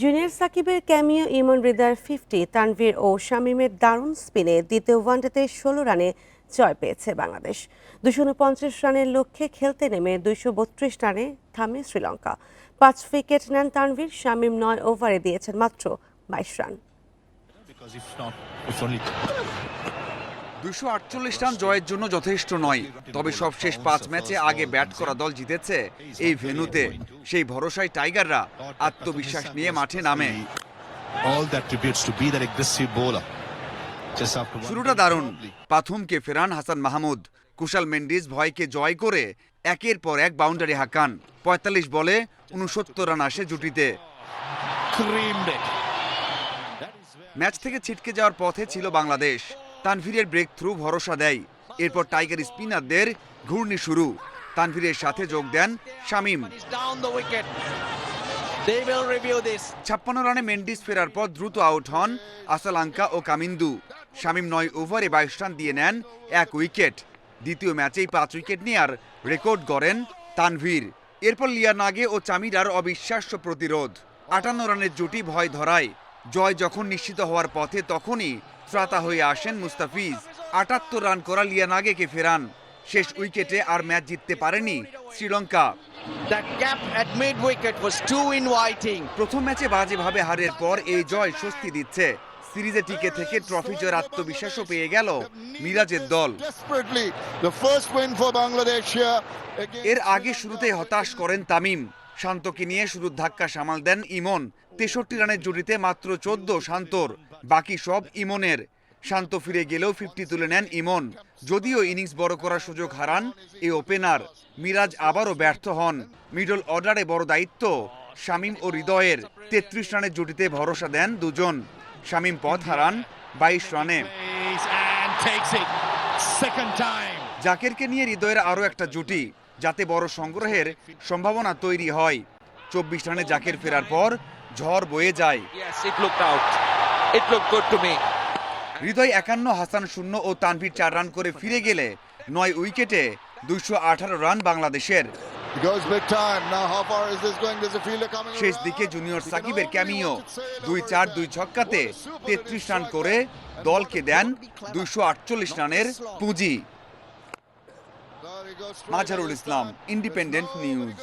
Junior সাকিবের cameo Emon রিদার fifty Tanvir ও শামীমের দারুণ স্পিনে দ্বিতীয় ওয়ানডেতে ষোলো রানে জয় পেয়েছে বাংলাদেশ। দুশো উনপঞ্চাশ রানের লক্ষ্যে খেলতে নেমে দুইশো বত্রিশ রানে থামে শ্রীলঙ্কা। পাঁচ উইকেট নেন তানভীর, শামীম নয় ওভারে দিয়েছেন মাত্র বাইশ রান। দুশো আটচল্লিশ রান জয়ের জন্য যথেষ্ট নয়। তবে সবশেষ পাঁচ ম্যাচে আগে ব্যাট করা দল জিতেছে এই ভেন্যুতে। সেই ভরসায় টাইগাররা আত্মবিশ্বাস নিয়ে মাঠে নামে। শুরুটা দারুণ. পাথুমকে ফেরান হাসান মাহমুদ। কুশাল মেন্ডিস ভয়কে জয় করে একের পর এক বাউন্ডারি হাঁকান। পঁয়তাল্লিশ বলে উনসত্তর রান আসে জুটিতে। ম্যাচ থেকে ছিটকে যাওয়ার পথে ছিল বাংলাদেশ। তানভীরের ব্রেক থ্রু ভরসা দেয়। এরপর টাইগার স্পিনারদের ঘূর্ণি শুরু। তানভীরের সাথে যোগ দেন শামীম. ছাপ্পান্ন রানে মেন্ডিস ফেরার পর দ্রুত আউট হন আসালাঙ্কা ও কামিন্দু। শামীম নয় ওভারে বাইশ রান দিয়ে নেন, এক উইকেট। দ্বিতীয় ম্যাচেই পাঁচ উইকেট নেয়ার রেকর্ড গড়েন তানভীর। এরপর লিয়ানাগে ও চামিরার অবিশ্বাস্য প্রতিরোধ। আটান্ন রানের জুটি ভয় ধরায়। জয় যখন নিশ্চিত হওয়ার পথে তখনই ত্রাতা হয়ে আসেন মুস্তাফিজ। আটাত্তর রান করা লিয়ানাগেকে ফেরান। শেষ উইকেটে আর ম্যাচ জিততে পারেনি শ্রীলঙ্কা. প্রথম ম্যাচে বাজেভাবে হারের পর এই জয় স্বস্তি দিচ্ছে। সিরিজে টিকে থেকে ট্রফি জয়ের আত্মবিশ্বাসও পেয়ে গেল মিরাজের দল। এর আগে শুরুতেই হতাশ করেন তামিম। শান্তকে নিয়ে শুরু ধাক্কা সামাল দেন ইমন। তেষট্টি রানের জুড়িতে মাত্র চোদ্দ শান্তর। বাকি সব ইমনের। শান্ত ফিরে গেলেও ফিফটি তুলে নেন ইমন। যদিও ইনিংস বড় করার সুযোগ হারান এই ওপেনার, মিরাজ আবারও ব্যর্থ হন। মিডল অর্ডারে বড় দায়িত্ব শামীম ও হৃদয়ের। তেত্রিশ রানের জুটিতে ভরসা দেন দুজন। শামীম পথ হারান বাইশ রানে. জাকেরকে নিয়ে হৃদয়ের আরও একটা জুটি, যাতে বড় সংগ্রহের সম্ভাবনা তৈরি হয়। চব্বিশ রানে জাকের ফেরার পর ঝড় বয়ে যায়। হৃদয় একান্ন হাসান শূন্য ও তানভীর চার রান করে ফিরে গেলে নয় উইকেটে দুইশো আঠারো রান বাংলাদেশের। শেষ দিকে জুনিয়র সাকিবের ক্যামিও দুই চার দুই ছক্কাতে তেত্রিশ রান করে দলকে দেন দুইশো আটচল্লিশ রানের পুঁজি। মাঝারুল ইসলাম ইন্ডিপেন্ডেন্ট নিউজ